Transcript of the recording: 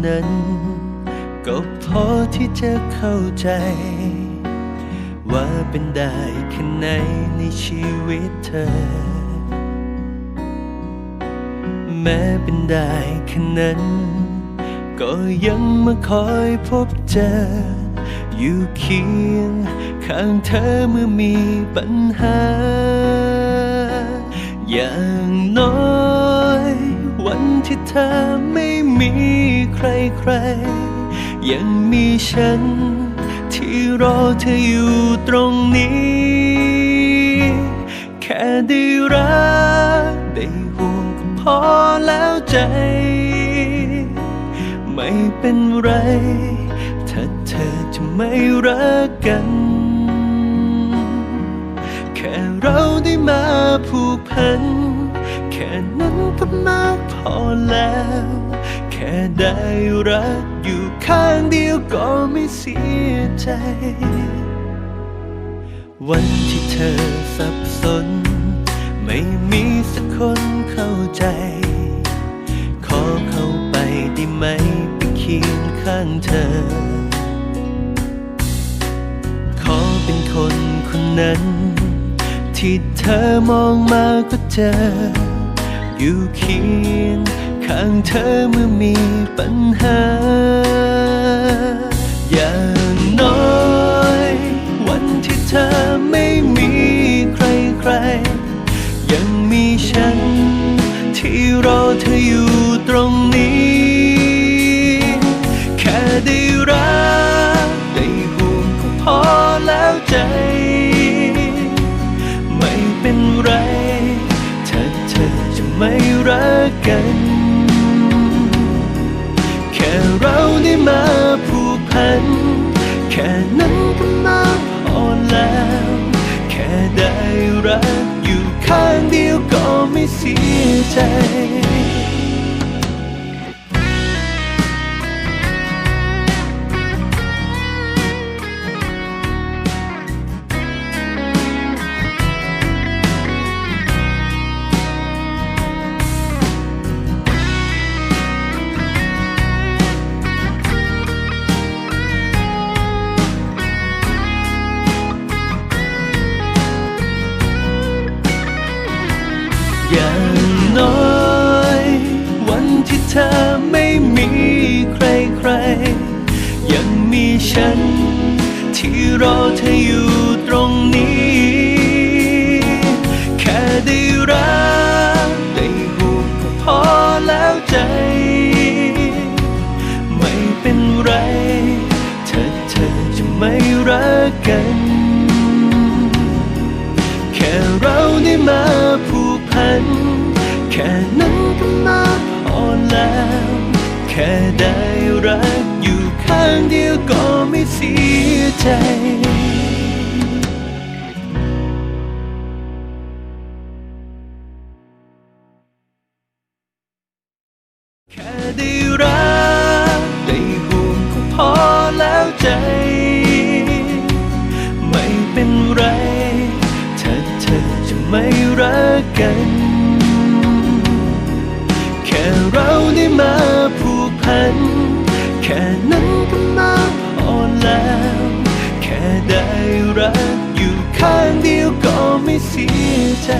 านั้น ก็พอที่จะเข้าใจ ว่าเป็นได้แค่ไหนในชีวิตเธอ แม้เป็นได้แค่นั้น ก็ยังมาคอยพบเจอ อยู่เคียงข้างเธอเมื่อมีปัญหา อย่างน้อยวันที่เธอไม่มี ใครใครๆยังมีฉัน ที่รอเธออยู่ตรงนี้ แค่ได้รักได้ห่วงก็พอแล้วใจ ไม่เป็นไร ถ้าเธอจะไม่รักกัน แค่เราได้มาผูกพัน แค่นั้นก็มากพอแล้ว ค่ได้รักอยู่ข้างเดียวก็ไม่เสียใจ วันที่เธอสับสน ไม่มีสักคนเข้าใจ ขอเข้าไปได้ไหมไปเคียงข้างเธอ ขอเป็นคนคนนั้น ที่เธอมองมาก็เจอ อยู่เคียงข้าง เธอเมื่อมีปัญหา อย่างน้อย วันที่เธอไม่มีใครใครๆยังมีฉัน ที่รอเธออยู่ตรงนี้ แค่ได้รักได้ห่วงก็พอแล้วใจ ไม่เป็นไร ถ้าเธอจะไม่รักกัน ไม่เสียใจ ฉัน ที่รอเธออยู่ตรงนี้ แค่ได้รักได้ห่วงก็พอแล้วใจ ไม่เป็นไรถ้าเธอจะไม่รักกัน แค่เราได้มาผูกพัน แค่นั้นก็มาพอแล้ว แค่ได้รักอยู่ข้างเดียวก็ ไม่เสียใจแค่ได้รักได้ห่วงก็พอแล้วใจ ไม่เป็นไรถ้าเธอจะไม่รักกัน แค่เราได้มาผูกพัน แค่นั้น ได้รักอยู่ข้างเดียวก็ไม่เสียใจ